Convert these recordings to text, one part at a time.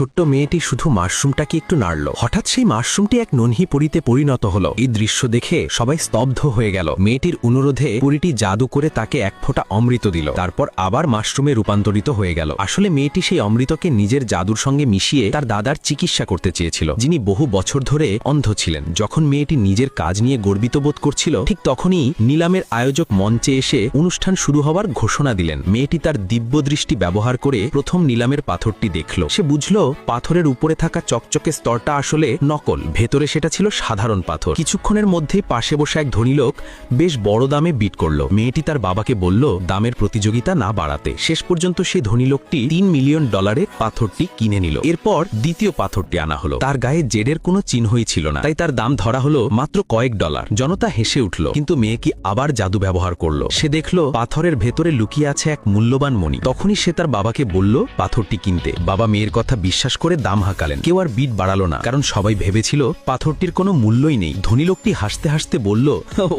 ছোট্ট মেয়েটি শুধু মাশরুমটাকে একটু নাড়ল। হঠাৎ সেই মাশরুমটি এক ননহি পরিতে পরিণত হলো। এই দৃশ্য দেখে সবাই স্তব্ধ হয়ে গেল। মেয়েটির অনুরোধে পুরীটি জাদু করে তাকে এক ফোঁটা অমৃত দিল। তারপর আবার মাশরুমে রূপান্তরিত হয়ে গেল। আসলে মেয়েটি সেই অমৃতকে নিজের জাদুর সঙ্গে মিশিয়ে তার দাদার চিকিৎসা করতে চেয়েছিল, যিনি বহু বছর ধরে অন্ধ ছিলেন। যখন মেয়েটি নিজের কাজ নিয়ে গর্বিত বোধ করছিল, ঠিক তখনই নিলামের আয়োজক মঞ্চে এসে অনুষ্ঠান শুরু হওয়ার ঘোষণা দিলেন। মেয়েটি তার দিব্য দৃষ্টি ব্যবহার করে প্রথম নিলামের পাথরটি দেখল। সে বুঝল পাথরের উপরে থাকা চকচকে স্তরটা আসলে নকল। ভেতরে সেটা ছিল সাধারণ পাথর। কিছুক্ষণের মধ্যেই পাশে বসে এক ধনী লোক বেশ বড় দামে বিট করল। মেয়েটি তার বাবাকে বলল, দামের প্রতিযোগিতা না বাড়াতে। শেষ পর্যন্ত সেই ধনী লোকটি তিন মিলিয়ন ডলারে পাথরটি কিনে নিল। এরপর দ্বিতীয় পাথরটি আনা হলো। তার গায়ে জেডের কোনো চিহ্নই ছিল না। তাই তার দাম ধরা হলো মাত্র কয়েক ডলার। জনতা হেসে উঠল, কিন্তু মেয়ে কি আবার জাদু ব্যবহার করল। সে দেখল, পাথরের ভেতরে লুকিয়ে আছে এক মূল্যবান মণি। তখনই সে তার বাবাকে বলল, পাথরটি কিনতে। বাবা মেয়ের কথা বিশ্বাস করে দাম হাঁকালেন। কেউ আর বিট বাড়ালো না, কারণ সবাই ভেবেছিল পাথরটির কোনো মূল্যই নেই। ধনী লোকটি হাসতে হাসতে বলল,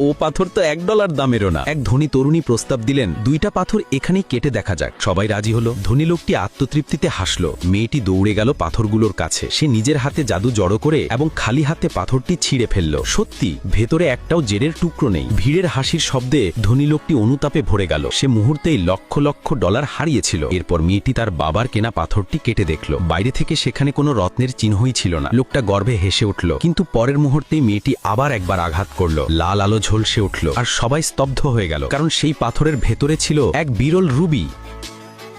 ও পাথর তো এক ডলার দামেরও না। এক ধনী তরুণী প্রস্তাব দিলেন, দুইটা পাথর এখানেই কেটে দেখা যাক। সবাই রাজি হলো। ধনী লোকটি আত্মতৃপ্তিতে হাসলো। মেয়েটি দৌড়ে গেল পাথরগুলোর কাছে। সে নিজের হাতে জাদু জড়ো করে এবং খালি হাতে পাথরটি ছিঁড়ে ফেলল। সত্যি, ভেতরে একটাও জেরের টুকরো নেই। ভিড়ের হাসির শব্দে ধনী লোকটি অনুতাপে ভরে গেল। সে মুহূর্তেই লক্ষ লক্ষ ডলার হারিয়েছিল। এরপর মেয়েটি তার বাবার কেনা পাথরটি কেটে দেখল। বাইরে থেকে সেখানে কোনো রত্নের চিহ্নই ছিল না। লোকটা গর্বে হেসে উঠল, কিন্তু পরের মুহূর্তেই মেয়েটি আবার একবার আঘাত করল। লাল আলো ঝলসে উঠল, আর সবাই স্তব্ধ হয়ে গেল, কারণ সেই পাথরের ভেতরে ছিল এক বিরল রুবি।